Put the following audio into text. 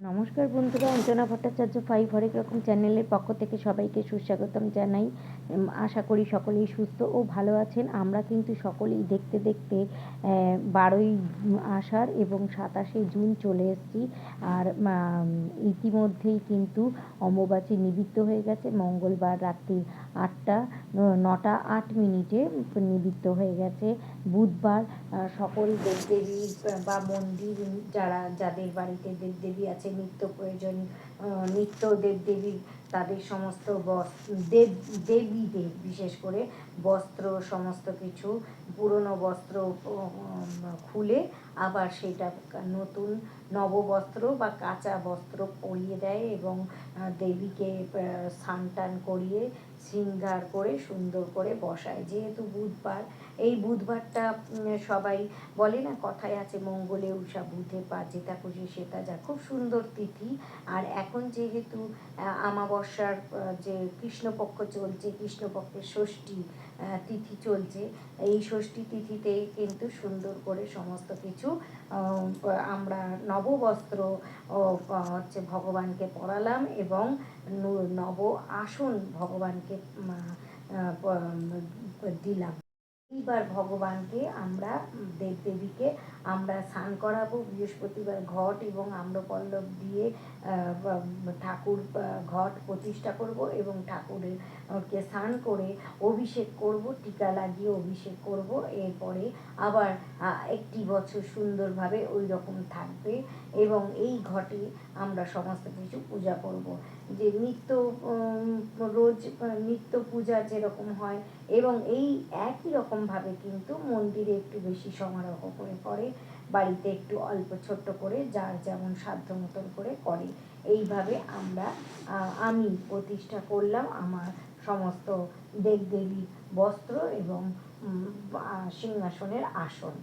নমস্কার বন্ধুরা, অঞ্জনা ভট্টাচার্য ফাইভ হরেক রকম চ্যানেলের পক্ষ থেকে সবাইকে সুস্বাগতম জানাই। আশা করি সকলেই সুস্থ ও ভালো আছেন। আমরা কিন্তু সকলেই দেখতে দেখতে বারোই আষাঢ় এবং সাতাশে জুন চলে এসেছি। আর ইতিমধ্যেই কিন্তু অম্বুবাচী নিবৃত্ত হয়ে গেছে। মঙ্গলবার রাত্রি আটটা নটা, আট মিনিটে নিবৃত্ত হয়ে গেছে। বুধবার সকল দেবদেবী বা মন্দির যারা, যাদের বাড়িতে দেবদেবী আছে, নিত্য প্রয়োজন নিত্য দেবদেবী তাদের সমস্ত দেব দেবীদের বিশেষ করে বস্ত্র সমস্ত কিছু পুরনো বস্ত্র খুলে আবার সেটা নতুন নববস্ত্র বা কাঁচা বস্ত্র পরিয়ে দেয় এবং দেবীকে স্নান টান করিয়ে শৃঙ্গার করে সুন্দর করে বসায়। যেহেতু বুধবার এই বুধবারটা সবাই বলে না কথায় আছে মঙ্গলে উষা বুধে পা যেটা খুশি সেটা যা। খুব সুন্দর তিথি। আর এখন যেহেতু আহ, আহ, যে কৃষ্ণপক্ষ চলছে কৃষ্ণপক্ষের ষষ্ঠী তিথি চলছে এই ষষ্ঠী তিথিতে কিন্তু সুন্দর করে সমস্ত কিছু আমরা নববস্ত্র হচ্ছে ভগবানকে পড়ালাম এবং নব আসন ভগবানকে দিলাম। এইবার ভগবানকে আমরা দেবদেবীকে আমরা স্নান করাবো, বৃহস্পতিবার ঘট এবং আম্রপল্লব দিয়ে ঠাকুর ঘট প্রতিষ্ঠা করব এবং ঠাকুরের কে স্নান করে অভিষেক করব, টিকা লাগিয়ে অভিষেক করব। এরপরে আবার একটি বছর সুন্দরভাবে ওই রকম থাকবে এবং এই ঘটে আমরা সমস্ত কিছু পূজা করব। যে নিত্য রোজ নিত্য পূজা যেরকম হয় এবং এই একই রকমভাবে কিন্তু মন্দিরে একটু বেশি সমারোহ করে করে, বাড়িতে একটু অল্প ছোট্ট করে যার যেমন সাধ্য মতন করে করে। এইভাবে আমরা আমি প্রতিষ্ঠা করলাম আমার সমস্ত দেবদেবী বস্ত্র এবং সিংহাসনের আসন।